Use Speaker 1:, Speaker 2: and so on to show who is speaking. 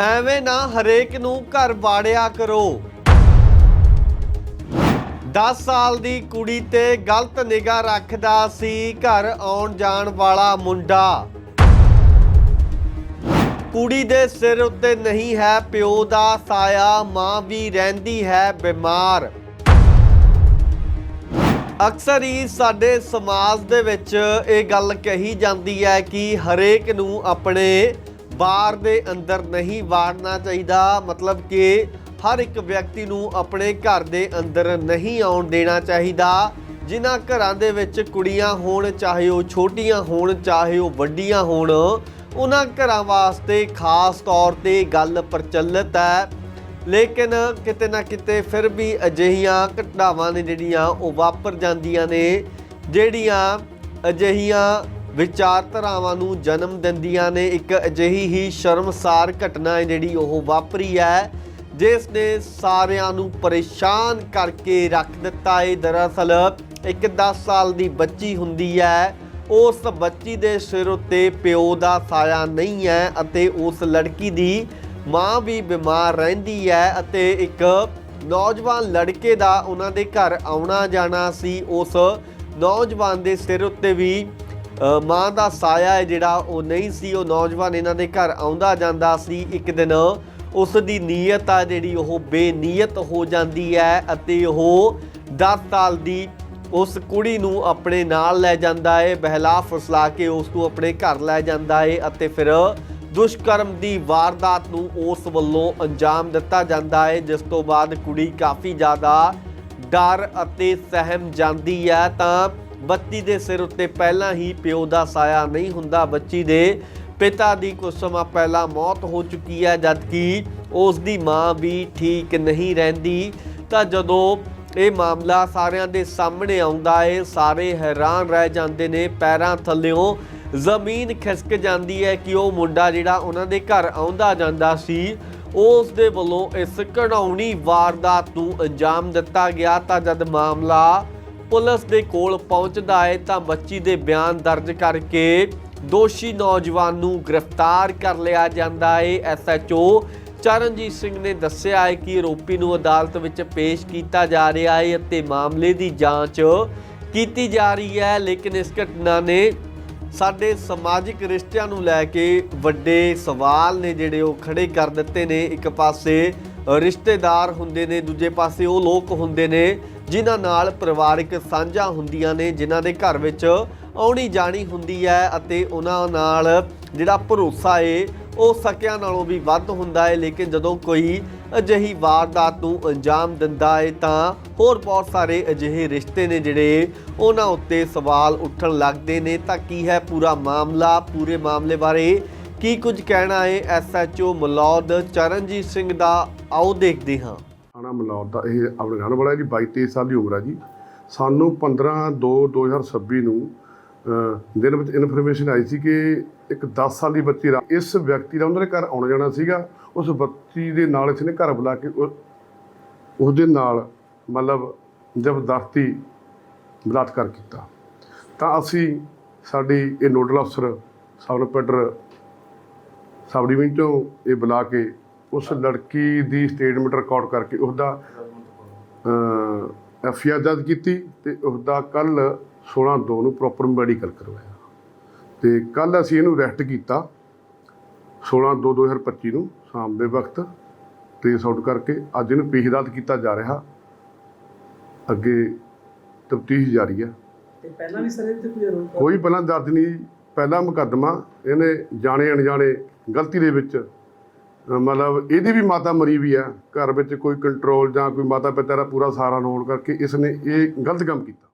Speaker 1: ਐਵੇਂ ਨਾ ਹਰੇਕ ਨੂੰ ਘਰ ਵਾੜਿਆ ਕਰੋ। 10 ਸਾਲ ਦੀ ਕੁੜੀ ਤੇ ਗਲਤ ਨਿਗਾਹ ਰੱਖਦਾ ਸੀ, ਘਰ ਆਉਣ ਜਾਣ ਵਾਲਾ ਮੁੰਡਾ। ਕੁੜੀ ਦੇ ਸਿਰ ਉੱਤੇ ਨਹੀਂ ਹੈ ਪਿਓ ਦਾ ਸਾਇਆ, ਮਾਂ ਵੀ ਰਹਿੰਦੀ ਹੈ ਬਿਮਾਰ। ਅਕਸਰ ਹੀ ਸਾਡੇ ਸਮਾਜ ਦੇ ਵਿੱਚ ਇਹ ਗੱਲ ਕਹੀ ਜਾਂਦੀ ਹੈ ਕਿ ਹਰੇਕ ਨੂੰ ਆਪਣੇ ਬਾਰ ਦੇ ਅੰਦਰ ਨਹੀਂ ਵਾੜਨਾ ਚਾਹੀਦਾ। ਮਤਲਬ ਕਿ ਹਰ ਇੱਕ ਵਿਅਕਤੀ ਨੂੰ ਆਪਣੇ ਘਰ ਦੇ ਅੰਦਰ ਨਹੀਂ ਆਉਣ ਦੇਣਾ ਚਾਹੀਦਾ। ਜਿਨ੍ਹਾਂ ਘਰਾਂ ਦੇ ਵਿੱਚ ਕੁੜੀਆਂ ਹੋਣ, ਚਾਹੇ ਉਹ ਛੋਟੀਆਂ ਹੋਣ, ਚਾਹੇ ਉਹ ਵੱਡੀਆਂ ਹੋਣ, ਉਹਨਾਂ ਘਰਾਂ ਵਾਸਤੇ ਖਾਸ ਤੌਰ ਤੇ ਗੱਲ ਪ੍ਰਚਲਿਤ ਹੈ। ਲੇਕਿਨ ਕਿਤੇ ਨਾ ਕਿਤੇ ਫਿਰ ਵੀ ਅਜਿਹੀਆਂ ਘਟਨਾਵਾਂ ਨੇ ਜਿਹੜੀਆਂ ਉਹ ਵਾਪਰ ਜਾਂਦੀਆਂ ਨੇ, ਜਿਹੜੀਆਂ ਅਜਿਹੀਆਂ ਵਿਚਾਰਧਾਰਾਵਾਂ ਨੂੰ ਜਨਮ ਦਿੰਦੀਆਂ ਨੇ। ਇੱਕ ਅਜਿਹੀ ਹੀ ਸ਼ਰਮਸਾਰ ਘਟਨਾ ਹੈ ਜਿਹੜੀ ਉਹ ਵਾਪਰੀ ਹੈ। ਜਿਸ ਨੇ ਸਾਰਿਆਂ ਨੂੰ ਪਰੇਸ਼ਾਨ ਕਰਕੇ ਰੱਖ ਦਿੱਤਾ ਹੈ। ਦਰਅਸਲ ਇੱਕ 10 ਸਾਲ ਦੀ ਬੱਚੀ ਹੁੰਦੀ ਹੈ। ਉਸ ਬੱਚੀ ਦੇ ਸਿਰ ਉੱਤੇ ਪਿਓ ਦਾ ਸਾਇਆ ਨਹੀਂ ਹੈ ਅਤੇ ਉਸ ਲੜਕੀ ਦੀ ਮਾਂ ਵੀ ਬਿਮਾਰ ਰਹਿੰਦੀ ਹੈ ਅਤੇ ਇੱਕ ਨੌਜਵਾਨ ਲੜਕੇ ਦਾ ਉਹਨਾਂ ਦੇ ਘਰ ਆਉਣਾ ਜਾਣਾ ਸੀ। ਉਸ ਨੌਜਵਾਨ ਦੇ ਸਿਰ ਉੱਤੇ ਵੀ ਮਾਂ ਦਾ ਸਾਇਆ ਹੈ ਜਿਹੜਾ ਉਹ ਨਹੀਂ ਸੀ, ਉਹ ਨੌਜਵਾਨ ਇਹਨਾਂ ਦੇ ਘਰ ਆਉਂਦਾ ਜਾਂਦਾ ਸੀ। ਇੱਕ ਦਿਨ ਉਸ ਦੀ ਨੀਅਤ ਆ ਜਿਹੜੀ, ਉਹ ਬੇਨੀਅਤ ਹੋ ਜਾਂਦੀ ਹੈ ਅਤੇ ਉਹ 10 ਸਾਲ ਦੀ ਉਸ ਕੁੜੀ ਨੂੰ ਆਪਣੇ ਨਾਲ ਲੈ ਜਾਂਦਾ ਹੈ, ਬਹਿਲਾ ਫਸਲਾ ਕੇ ਉਸ ਨੂੰ ਆਪਣੇ ਘਰ ਲੈ ਜਾਂਦਾ ਹੈ ਅਤੇ ਫਿਰ ਦੁਸ਼ਕਰਮ ਦੀ ਵਾਰਦਾਤ ਨੂੰ ਉਸ ਵੱਲੋਂ ਅੰਜਾਮ ਦਿੱਤਾ ਜਾਂਦਾ ਹੈ, ਜਿਸ ਤੋਂ ਬਾਅਦ ਕੁੜੀ ਕਾਫੀ ਜ਼ਿਆਦਾ ਡਰ ਅਤੇ ਸਹਿਮ ਜਾਂਦੀ ਹੈ। ਤਾਂ ਬੱਤੀ ਦੇ ਸਿਰ ਉੱਤੇ ਪਹਿਲਾਂ ਹੀ ਪਿਓ ਦਾ ਸਾਇਆ ਨਹੀਂ ਹੁੰਦਾ। ਬੱਚੀ ਦੇ ਪਿਤਾ ਦੀ ਕੁਝ ਸਮਾਂ ਪਹਿਲਾਂ ਮੌਤ ਹੋ ਚੁੱਕੀ ਹੈ, ਜਦਕਿ ਉਸ ਦੀ ਮਾਂ ਵੀ ਠੀਕ ਨਹੀਂ ਰਹਿੰਦੀ। ਤਾਂ ਜਦੋਂ ਇਹ ਮਾਮਲਾ ਸਾਰਿਆਂ ਦੇ ਸਾਹਮਣੇ ਆਉਂਦਾ ਏ, ਸਾਰੇ ਹੈਰਾਨ ਰਹਿ ਜਾਂਦੇ ਨੇ, ਪੈਰਾਂ ਥੱਲਿਓਂ ਜ਼ਮੀਨ ਖਿਸਕ ਜਾਂਦੀ ਹੈ ਕਿ ਉਹ ਮੁੰਡਾ ਜਿਹੜਾ ਉਹਨਾਂ ਦੇ ਘਰ ਆਉਂਦਾ ਜਾਂਦਾ ਸੀ, ਉਸ ਦੇ ਵੱਲੋਂ ਇਸ ਘਣਾਉਣੀ ਵਾਰਦਾਤ ਨੂੰ ਅੰਜਾਮ ਦਿੱਤਾ ਗਿਆ। ਤਾਂ ਜਦ ਮਾਮਲਾ ਪੁਲਿਸ ਦੇ ਕੋਲ ਪਹੁੰਚਦਾ ਹੈ ਤਾਂ ਬੱਚੀ ਦੇ ਬਿਆਨ ਦਰਜ ਕਰਕੇ ਦੋਸ਼ੀ ਨੌਜਵਾਨ ਨੂੰ ਗ੍ਰਿਫਤਾਰ ਕਰ ਲਿਆ ਜਾਂਦਾ ਹੈ। ਐਸਐਚਓ ਚਰਨਜੀਤ ਸਿੰਘ ਨੇ ਦੱਸਿਆ ਹੈ ਕਿ ਆਰੋਪੀ ਨੂੰ ਅਦਾਲਤ ਵਿੱਚ ਪੇਸ਼ ਕੀਤਾ ਜਾ ਰਿਹਾ ਹੈ ਅਤੇ ਮਾਮਲੇ ਦੀ ਜਾਂਚ ਕੀਤੀ ਜਾ ਰਹੀ ਹੈ, ਲੇਕਿਨ ਇਸ ਘਟਨਾ ਨੇ ਸਾਡੇ ਸਮਾਜਿਕ ਰਿਸ਼ਤਿਆਂ ਨੂੰ ਲੈ ਕੇ ਵੱਡੇ ਸਵਾਲ ਨੇ ਜਿਹੜੇ ਉਹ ਖੜੇ ਕਰ ਦਿੱਤੇ ਨੇ। ਇੱਕ ਪਾਸੇ ਰਿਸ਼ਤੇਦਾਰ ਹੁੰਦੇ ਨੇ, ਦੂਜੇ ਪਾਸੇ ਉਹ ਲੋਕ ਹੁੰਦੇ ਨੇ ਜਿਨ੍ਹਾਂ ਨਾਲ ਪਰਿਵਾਰਿਕ ਸਾਂਝਾਂ ਹੁੰਦੀਆਂ ਨੇ, ਜਿਨ੍ਹਾਂ ਦੇ ਘਰ ਵਿੱਚ ਆਉਣੀ ਜਾਣੀ ਹੁੰਦੀ ਹੈ ਅਤੇ ਉਹਨਾਂ ਨਾਲ ਜਿਹੜਾ ਭਰੋਸਾ ਏ, ਉਹ ਸਕਿਆਂ ਨਾਲੋਂ ਵੀ ਵੱਧ ਹੁੰਦਾ ਹੈ ਲੇਕਿਨ ਜਦੋਂ ਕੋਈ ਅਜਿਹੀ ਵਾਰਦਾਤ ਨੂੰ ਅੰਜਾਮ ਦਿੰਦਾ ਹੈ ਤਾਂ ਹੋਰ ਬਹੁਤ ਸਾਰੇ ਅਜਿਹੇ ਰਿਸ਼ਤੇ ਨੇ ਜਿਹੜੇ ਉਹਨਾਂ ਉੱਤੇ ਸਵਾਲ ਉੱਠਣ ਲੱਗਦੇ ਨੇ। ਤਾਂ ਕੀ ਹੈ ਪੂਰਾ ਮਾਮਲਾ? ਪੂਰੇ ਮਾਮਲੇ ਬਾਰੇ ਕੀ ਕੁਝ ਕਹਿਣਾ ਹੈ ਐਸਐਚਓ ਮਲੌਦ ਚਰਨਜੀਤ ਸਿੰਘ ਦਾ ਆਓ ਦੇਖਦੇ ਹਾਂ।
Speaker 2: ਥਾਣਾ ਮਲੌਦ ਦਾ, ਇਹ ਆਪਣੇ ਰਹਿਣ ਵਾਲਾ ਜੀ 22 23 ਸਾਲ ਦੀ ਉਮਰ ਆ ਜੀ। ਸਾਨੂੰ 15 2 2026 ਨੂੰ ਦਿਨ ਵਿੱਚ ਇਨਫੋਰਮੇਸ਼ਨ ਆਈ ਸੀ ਕਿ ਇੱਕ 10 ਸਾਲ ਦੀ ਬੱਚੀ ਦਾ, ਇਸ ਵਿਅਕਤੀ ਦਾ ਉਹਨਾਂ ਦੇ ਘਰ ਆਉਣਾ ਜਾਣਾ ਸੀਗਾ। ਉਸ ਬੱਚੀ ਦੇ ਨਾਲ ਇਸਨੇ ਘਰ ਬੁਲਾ ਕੇ ਉਹ- ਉਹਦੇ ਨਾਲ ਮਤਲਬ ਜ਼ਬਰਦਸਤੀ ਬਲਾਤਕਾਰ ਕੀਤਾ। ਤਾਂ ਅਸੀਂ ਸਾਡੀ ਇਹ ਨੋਡਲ ਅਫਸਰ ਸਬ ਇੰਸਪੈਕਟਰ ਸਬ ਡਿਵੀਜ਼ਨ ਚੋਂ ਇਹ ਬੁਲਾ ਕੇ ਉਸ ਲੜਕੀ ਦੀ ਸਟੇਟਮੈਂਟ ਰਿਕਾਰਡ ਕਰਕੇ ਉਸ ਦਾ ਐਫ ਆਈ ਆਰ ਦਰਜ ਕੀਤੀ ਤੇ ਉਸ ਦਾ ਕੱਲ 16 ਦੋ ਨੂੰ ਪ੍ਰੋਪਰ ਮੈਡੀਕਲ ਕਰਵਾਇਆ। ਤੇ ਕੱਲ ਅਸੀਂ ਇਹਨੂੰ ਅਰੈਸਟ ਕੀਤਾ 16 ਦੋ 2025 ਨੂੰ ਸ਼ਾਮ ਦੇ ਵਕਤ। ਟ੍ਰੇਸ ਆਊਟ ਕਰਕੇ ਅੱਜ ਇਹਨੂੰ ਪੇਸ਼ ਅਦਾਲਤ ਕੀਤਾ ਜਾ ਰਿਹਾ। ਅੱਗੇ ਤਫਤੀਸ਼ ਜਾਰੀ ਹੈ।
Speaker 3: ਤੇ ਪਹਿਲਾਂ ਵੀ ਸਰ ਇਹ ਤੇ ਕੋਈ ਆਰੋਪ
Speaker 2: ਕੋਈ ਪਹਿਲਾਂ ਦਰਜ ਨਹੀਂ। ਪਹਿਲਾ ਮੁਕੱਦਮਾ ਇਹਨੇ ਜਾਣੇ ਅਣਜਾਣੇ ਗਲਤੀ ਦੇ ਵਿੱਚ ਮਤਲਬ ਇਹਦੀ ਵੀ ਮਾਤਾ ਮਰੀ ਵੀ ਆ, ਘਰ ਵਿੱਚ ਕੋਈ ਕੰਟਰੋਲ ਜਾਂ ਕੋਈ ਮਾਤਾ ਪਿਤਾ ਦਾ ਪੂਰਾ ਸਹਾਰਾ ਨਾ ਹੋਣ ਕਰਕੇ ਇਸ ਨੇ ਇਹ ਗਲਤ ਕੰਮ ਕੀਤਾ।